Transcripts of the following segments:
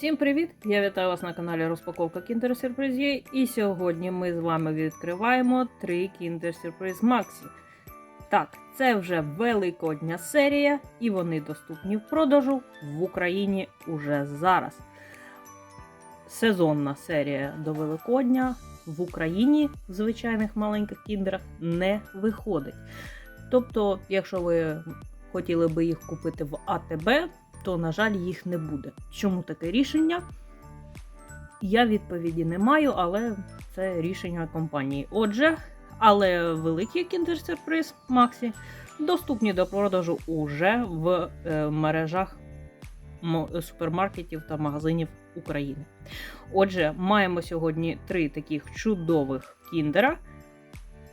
Всім привіт! Я вітаю вас на каналі Розпаковка Kinder Surprise. І сьогодні ми з вами відкриваємо три Kinder Surprise Maxi. Так, це вже великодня серія, і вони доступні в продажу в Україні уже зараз. Сезонна серія до Великодня в Україні в звичайних маленьких кіндерах не виходить. Тобто, якщо ви хотіли би їх купити в АТБ, то, на жаль, їх не буде. Чому таке рішення? Я відповіді не маю, але це рішення компанії. Отже, але Kinder Surprise Maxi доступні до продажу уже в е, мережах супермаркетів та магазинів України. Отже, маємо сьогодні три таких чудових кіндера.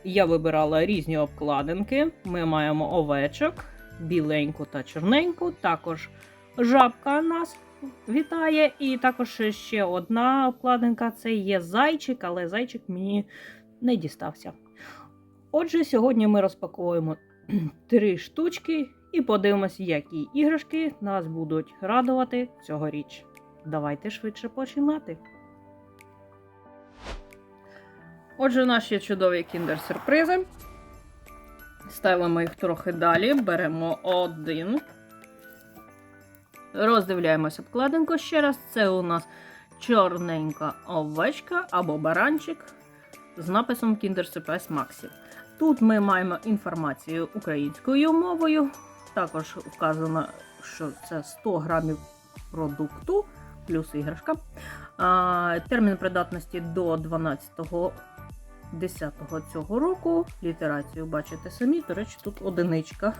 Я вибирала різні обкладинки. Ми маємо овечок, біленьку та чорненьку. Також жабка нас вітає. І також ще одна обкладинка це є зайчик, але зайчик мені не дістався. Отже, сьогодні ми розпаковуємо три штучки і подивимося, які іграшки нас будуть радувати цьогоріч. Давайте швидше починати. Отже, наші чудові кіндер-сюрпризи. Ставимо їх трохи далі, беремо один. Роздивляємося обкладинку ще раз. Це у нас чорненька овечка або баранчик з написом Kinder Surprise Maxi. Тут ми маємо інформацію українською мовою. Також вказано, що це 100 грамів продукту плюс іграшка. Термін придатності до 12 10 цього року. Літерацію бачите самі. До речі, тут одиничка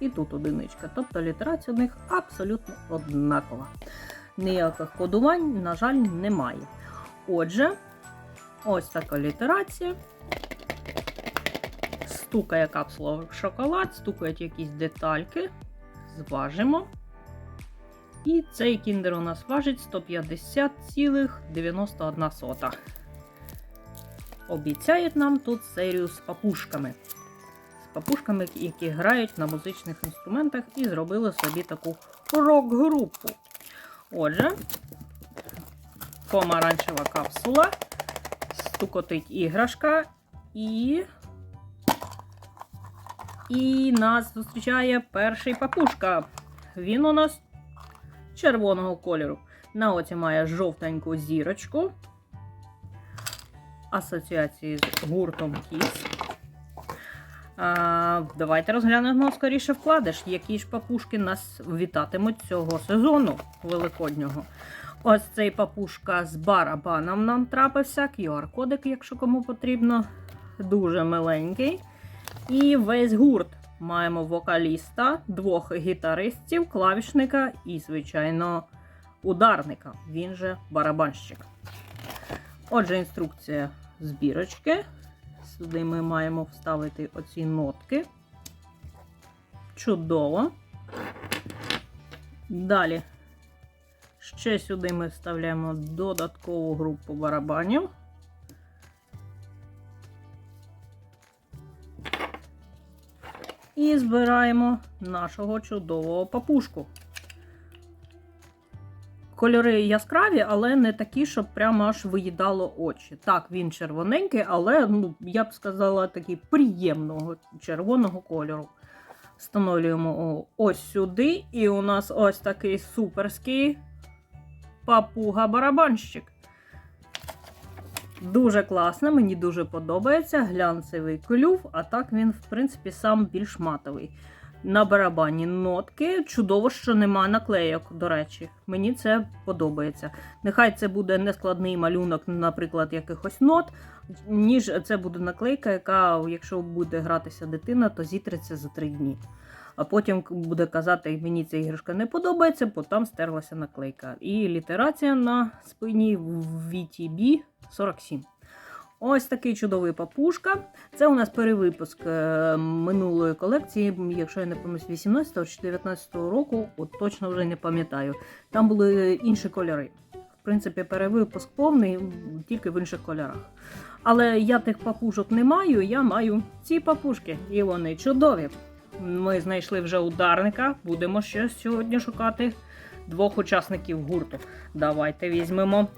і тут одиничка. Тобто літерація у них абсолютно однакова. Ніяких кодувань, на жаль, немає. Отже, ось така літерація. Стукає капсула в шоколад, стукають якісь детальки. Зважимо. І цей кіндер у нас важить 150,91. Обіцяють нам тут серію з папушками папушками, які грають на музичних інструментах, і зробили собі таку рок-групу. Отже, помаранчева капсула, стукотить іграшка, і. І нас зустрічає перший папушка. Він у нас червоного кольору. На оці має жовтеньку зірочку. Асоціації з гуртом Кіс. А, давайте розглянемо скоріше вкладиш, які ж папушки нас вітатимуть цього сезону великоднього. Ось цей папушка з барабаном нам трапився. QR-кодик, якщо кому потрібно. Дуже миленький. І весь гурт. Маємо вокаліста, двох гітаристів, клавішника і, звичайно, ударника. Він же барабанщик. Отже, інструкція збірочки. Сюди ми маємо вставити оці нотки. Чудово. Далі ще сюди ми вставляємо додаткову групу барабанів. І збираємо нашого чудового папушку. Кольори яскраві, але не такі, щоб прямо аж виїдало очі. Так, він червоненький, але ну, я б сказала, такий приємного червоного кольору. Встановлюємо ось сюди, і у нас ось такий суперський папуга-барабанщик. Дуже класно, мені дуже подобається. Глянцевий клюв, а так він, в принципі, сам більш матовий. На барабані нотки. Чудово, що нема наклейок, до речі. Мені це подобається. Нехай це буде нескладний малюнок, наприклад, якихось нот, ніж це буде наклейка, яка, якщо буде гратися дитина, то зітреться за три дні. А потім буде казати, мені ця іграшка не подобається, бо там стерлася наклейка. І літерація на спині VTB 47. Ось такий чудовий папушка. Це у нас перевипуск е, минулої колекції, якщо я не помиляюсь, 18 чи 19 року, от точно вже не пам'ятаю. Там були інші кольори. В принципі, перевипуск повний, тільки в інших кольорах. Але я тих папушок не маю, я маю ці папушки, і вони чудові. Ми знайшли вже ударника, будемо ще сьогодні шукати двох учасників гурту. Давайте візьмемо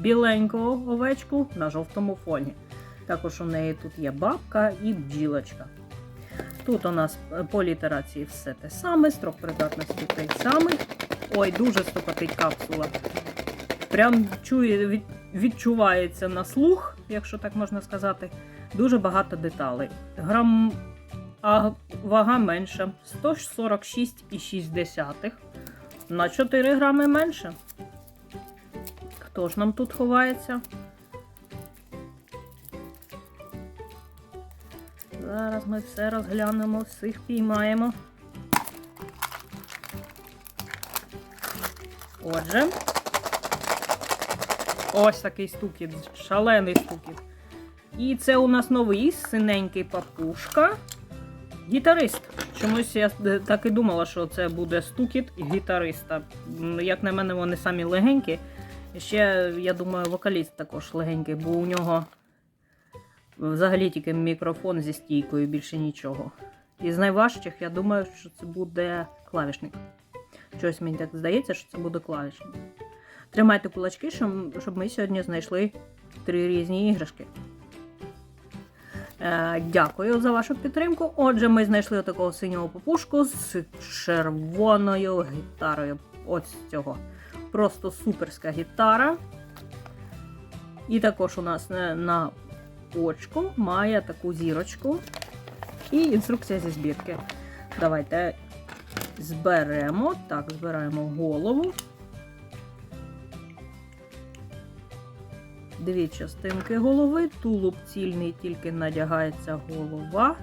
біленьку овечку на жовтому фоні. Також у неї тут є бабка і бджілочка. Тут у нас е, по літерації все те саме, строк придатності той самий. Ой, дуже стукатить капсула. Прям чує, відчувається на слух, якщо так можна сказати. Дуже багато деталей. Грам, а вага менша 146,6 на 4 грами менше. Хто ж нам тут ховається? Зараз ми все розглянемо, всіх піймаємо. Отже, ось такий стукіт, шалений стукіт. І це у нас новий синенький папушка. Гітарист. Чомусь я так і думала, що це буде стукіт гітариста. Як на мене, вони самі легенькі. І Ще, я думаю, вокаліст також легенький, бо у нього взагалі тільки мікрофон зі стійкою, більше нічого. Із найважчих, я думаю, що це буде клавішник. Щось мені так здається, що це буде клавішник. Тримайте кулачки, щоб ми сьогодні знайшли три різні іграшки. Е, дякую за вашу підтримку. Отже, ми знайшли такого синього попушку з червоною гітарою. Ось з цього. Просто суперська гітара. І також у нас на очку має таку зірочку. І інструкція зі збірки. Давайте зберемо. Так, збираємо голову. Дві частинки голови, тулуб цільний, тільки надягається голова.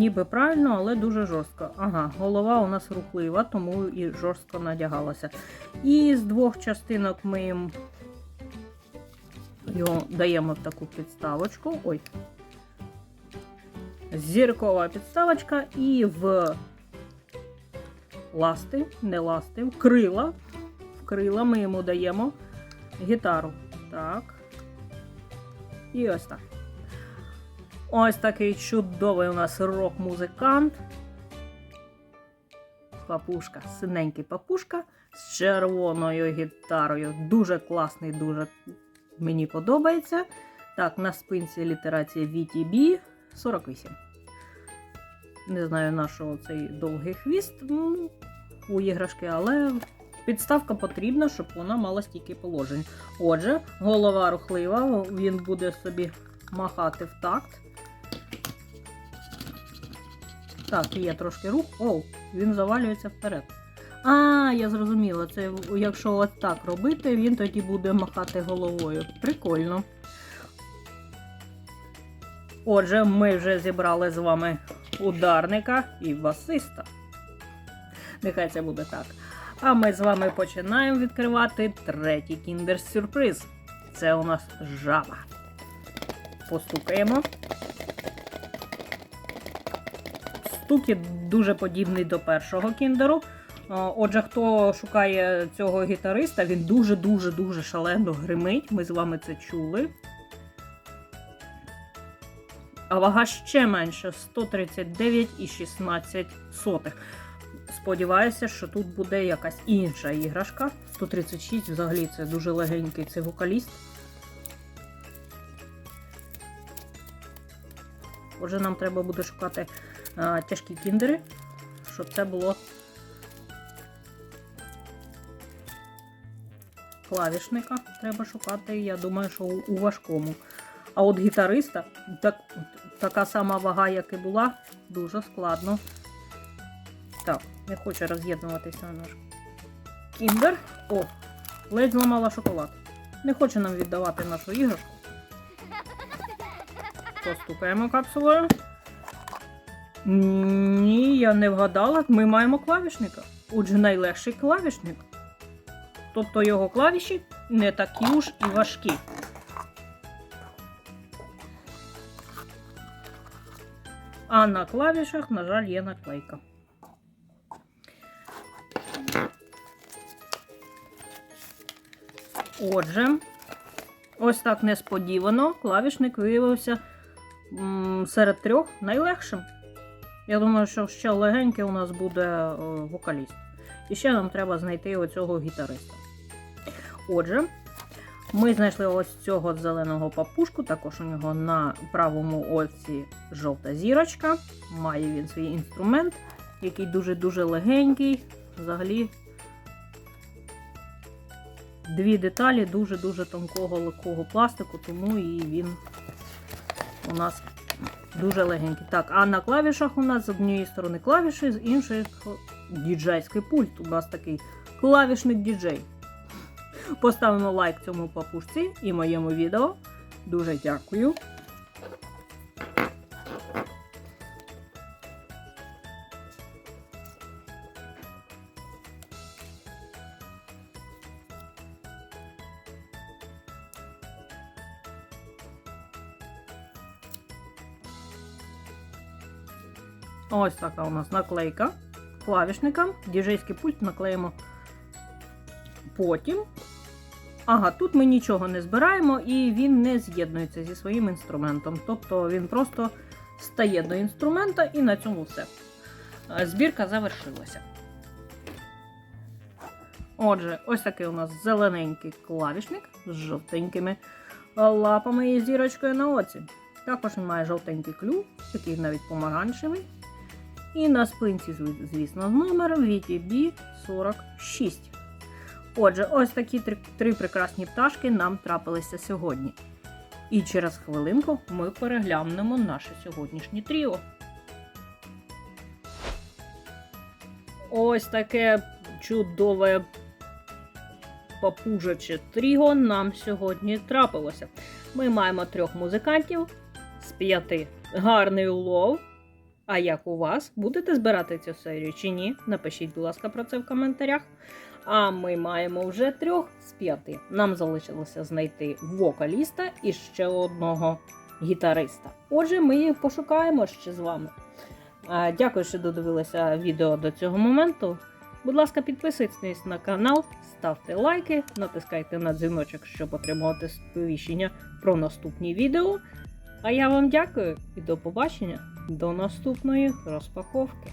Ніби правильно, але дуже жорстко. Ага, голова у нас рухлива, тому і жорстко надягалася. І з двох частинок ми їм його даємо в таку підставочку. Ой. Зіркова підставочка і в ласти, не ласти, в крила. В крила ми йому даємо гітару. Так. І ось так. Ось такий чудовий у нас рок-музикант. Папушка, синенький папушка з червоною гітарою. Дуже класний, дуже мені подобається. Так, на спинці літерація VTB 48. Не знаю, на що цей довгий хвіст ну, у іграшки, але підставка потрібна, щоб вона мала стільки положень. Отже, голова рухлива, він буде собі махати в такт. Так, є трошки рух. Оу, він завалюється вперед. А, я зрозуміла, це якщо ось так робити, він тоді буде махати головою. Прикольно. Отже, ми вже зібрали з вами ударника і басиста. Нехай це буде так. А ми з вами починаємо відкривати третій кіндер-сюрприз. Це у нас жаба. Постукаємо. Стукіт дуже подібний до першого кіндеру. Отже, хто шукає цього гітариста, він дуже-дуже дуже шалено гримить. Ми з вами це чули. А вага ще менше 139,16. Сподіваюся, що тут буде якась інша іграшка. 136 взагалі це дуже легенький це вокаліст. Отже, нам треба буде шукати а, тяжкі кіндери, щоб це було клавішника. Треба шукати, я думаю, що у, важкому. А от гітариста так, така сама вага, як і була, дуже складно. Так, не хоче роз'єднуватися наш кіндер. О, ледь зламала шоколад. Не хоче нам віддавати нашу іграшку. Постукаємо капсулою. Ні, я не вгадала. Ми маємо клавішника. Отже, найлегший клавішник. Тобто його клавіші не такі уж і важкі. А на клавішах, на жаль, є наклейка. Отже, ось так несподівано клавішник виявився серед трьох найлегшим. Я думаю, що ще легенький у нас буде е, вокаліст. І ще нам треба знайти оцього гітариста. Отже, ми знайшли ось цього зеленого папушку. Також у нього на правому оці жовта зірочка. Має він свій інструмент, який дуже-дуже легенький. Взагалі, дві деталі дуже-дуже тонкого легкого пластику, тому і він у нас дуже легенький. Так, а на клавішах у нас з однієї сторони клавіші, з іншої діджейський пульт. У нас такий клавішник діджей. Поставимо лайк цьому папушці і моєму відео. Дуже дякую. Ось така у нас наклейка клавішника. Діджейський пульт наклеїмо потім. Ага, тут ми нічого не збираємо і він не з'єднується зі своїм інструментом. Тобто він просто стає до інструмента і на цьому все. Е, Збірка завершилася. Отже, ось такий у нас зелененький клавішник з жовтенькими е, лапами і зірочкою на оці. Також він має жовтенький клюв, такий навіть помаранчевий. І на спинці, звісно, з номером VTB 46. Отже, ось такі три, три прекрасні пташки нам трапилися сьогодні. І через хвилинку ми переглянемо наше сьогоднішнє тріо. Ось таке чудове папужаче тріо нам сьогодні трапилося. Ми маємо трьох музикантів з п'яти. Гарний улов. А як у вас? Будете збирати цю серію чи ні? Напишіть, будь ласка, про це в коментарях. А ми маємо вже трьох з п'яти. Нам залишилося знайти вокаліста і ще одного гітариста. Отже, ми їх пошукаємо ще з вами. Дякую, що додивилися відео до цього моменту. Будь ласка, підписуйтесь на канал, ставте лайки, натискайте на дзвіночок, щоб отримувати сповіщення про наступні відео. А я вам дякую і до побачення до наступної розпаковки.